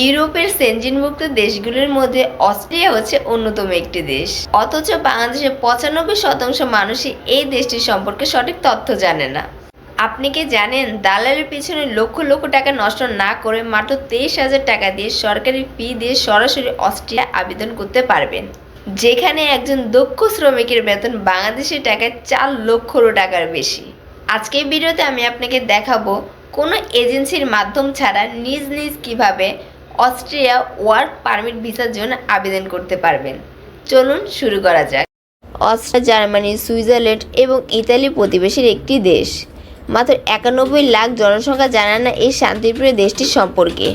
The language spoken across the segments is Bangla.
ইউরোপের সেনজিনভুক্ত দেশগুলোর মধ্যে অস্ট্রিয়া হচ্ছে অন্যতম একটি দেশ। অথচ বাংলাদেশের পঁচানব্বই শতাংশ মানুষই এই দেশটির সম্পর্কে সঠিক তথ্য জানে না। আপনি কি জানেন, দালালের পিছনে লক্ষ লক্ষ টাকা নষ্ট না করে মাত্র তেইশ হাজার টাকা দিয়ে সরকারি ফি দিয়ে সরাসরি অস্ট্রিয়া আবেদন করতে পারবেন? যেখানে একজন দক্ষ শ্রমিকের বেতন বাংলাদেশের টাকায় চার লক্ষ টাকার বেশি। আজকের ভিডিওতে আমি আপনাকে দেখাবো, কোনো এজেন্সির মাধ্যম ছাড়া নিজ নিজ কীভাবে অস্ট্রিয়া ওয়ার্ক পারমিট ভিসার জন্য আবেদন করতে পারবেন। চলুন শুরু করা যাক। অস্ট্রিয়া, জার্মানি, সুইজারল্যান্ড এবং ইতালি প্রতিবেশীর একটি দেশ। মাত্র একানব্বই লাখ জনসংখ্যা জানান না এই শান্তিপ্রিয় দেশটি সম্পর্কে।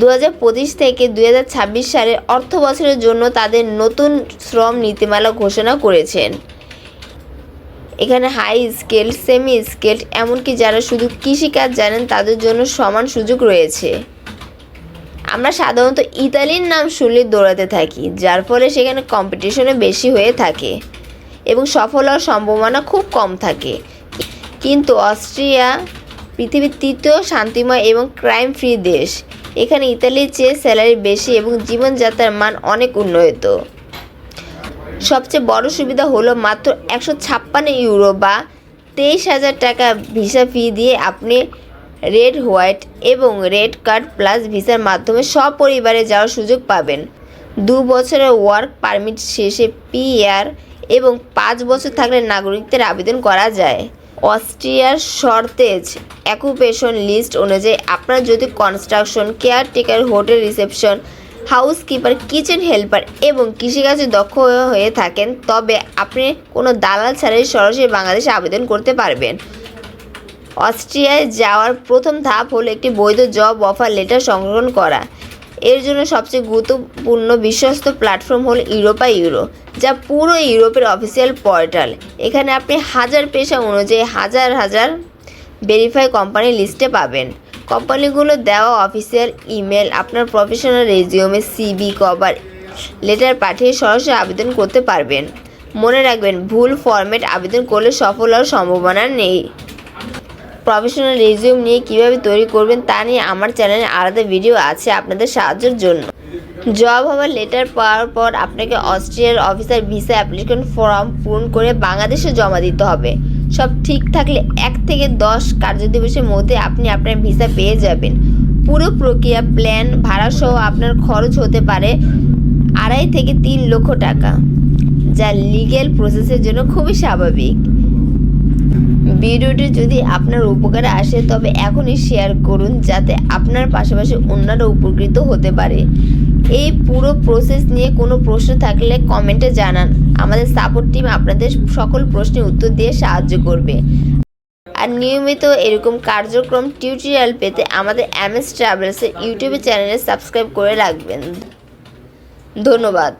দু হাজার পঁচিশ থেকে দু হাজার ছাব্বিশ সালের অর্থ বছরের জন্য তাদের নতুন শ্রম নীতিমালা ঘোষণা করেছেন। এখানে হাই স্কেল, সেমি স্কেল, এমনকি যারা শুধু কৃষিকাজ জানেন তাদের জন্য সমান সুযোগ রয়েছে। আমরা সাধারণত ইতালির নাম শুনলে দৌড়াতে থাকি, যার ফলে সেখানে কম্পিটিশনে বেশি হয়ে থাকে এবং সফল হওয়ার সম্ভাবনা খুব কম থাকে। কিন্তু অস্ট্রিয়া পৃথিবীর তৃতীয় শান্তিময় এবং ক্রাইম ফ্রি দেশ। এখানে ইতালির চেয়ে স্যালারি বেশি এবং জীবনযাত্রার মান অনেক উন্নত। সবচেয়ে বড় সুবিধা হলো মাত্র একশো ছাপ্পান্ন ইউরো বা তেইশ হাজার টাকা ভিসা ফি দিয়ে আপনি রেড হোয়াইট এবং রেড কার্ড প্লাস ভিসার মাধ্যমে সপরিবারে যাওয়ার সুযোগ পাবেন। দু বছরের ওয়ার্ক পারমিট শেষে পিআর এবং পাঁচ বছর থাকলে নাগরিকদের আবেদন করা যায়। অস্ট্রিয়ার শর্তেজ অ্যাকুপেশন লিস্ট অনুযায়ী আপনার যদি construction, caretaker, hotel reception, housekeeper, kitchen helper এবং কৃষিকাজে দক্ষ হয়ে থাকেন, তবে আপনি কোনো দালাল ছাড়াই সরাসরি বাংলাদেশে আবেদন করতে পারবেন। অস্ট্রিয়ায় যাওয়ার প্রথম ধাপ হলো একটি বৈধ জব অফার লেটার সংগ্রহণ করা। এর জন্য সবচেয়ে গুরুত্বপূর্ণ বিশ্বস্ত প্ল্যাটফর্ম হলো ইউরোপা, ইউরো, যা পুরো ইউরোপের অফিসিয়াল পোর্টাল। এখানে আপনি হাজার পেশা অনুযায়ী হাজার হাজার ভেরিফাই কোম্পানি লিস্টে পাবেন। কোম্পানিগুলো দেওয়া অফিসিয়াল ইমেল, আপনার professional resume CV cover letter পাঠিয়ে সরাসরি আবেদন করতে পারবেন। মনে রাখবেন, ভুল ফরম্যাট আবেদন করলে সফল হওয়ার সম্ভাবনা নেই। প্রফেশনাল রেজিউম নিয়ে কীভাবে তৈরি করবেন তা নিয়ে আমার চ্যানেলে আলাদা ভিডিও আছে আপনাদের সাহায্যের জন্য। জব হওয়ার লেটার পাওয়ার পর আপনাকে অস্ট্রিয়ার অফিসার ভিসা অ্যাপ্লিকেশন ফর্ম পূরণ করে বাংলাদেশে জমা দিতে হবে। সব ঠিক থাকলে এক থেকে দশ কার্যদিবসের মধ্যে আপনি আপনার ভিসা পেয়ে যাবেন। পুরো প্রক্রিয়া প্ল্যান ভাড়া সহ আপনার খরচ হতে পারে আড়াই থেকে তিন লক্ষ টাকা, যা লিগ্যাল প্রসেসের জন্য খুবই স্বাভাবিক। ভিডিওটি যদি আপনার উপকারে আসে, তবে এখনই শেয়ার করুন যাতে আপনার পাশাপাশি অন্যরা উপকৃত হতে পারে। এই পুরো প্রসেস নিয়ে কোনো প্রশ্ন থাকলে কমেন্টে জানান। আমাদের সাপোর্ট টিম আপনাদের সকল প্রশ্নের উত্তর দিয়ে সাহায্য করবে। আর নিয়মিত এরকম কার্যক্রম টিউটোরিয়াল পেতে আমাদের এম এস ট্রাভেলসের ইউটিউব চ্যানেলে সাবস্ক্রাইব করে রাখবেন। ধন্যবাদ।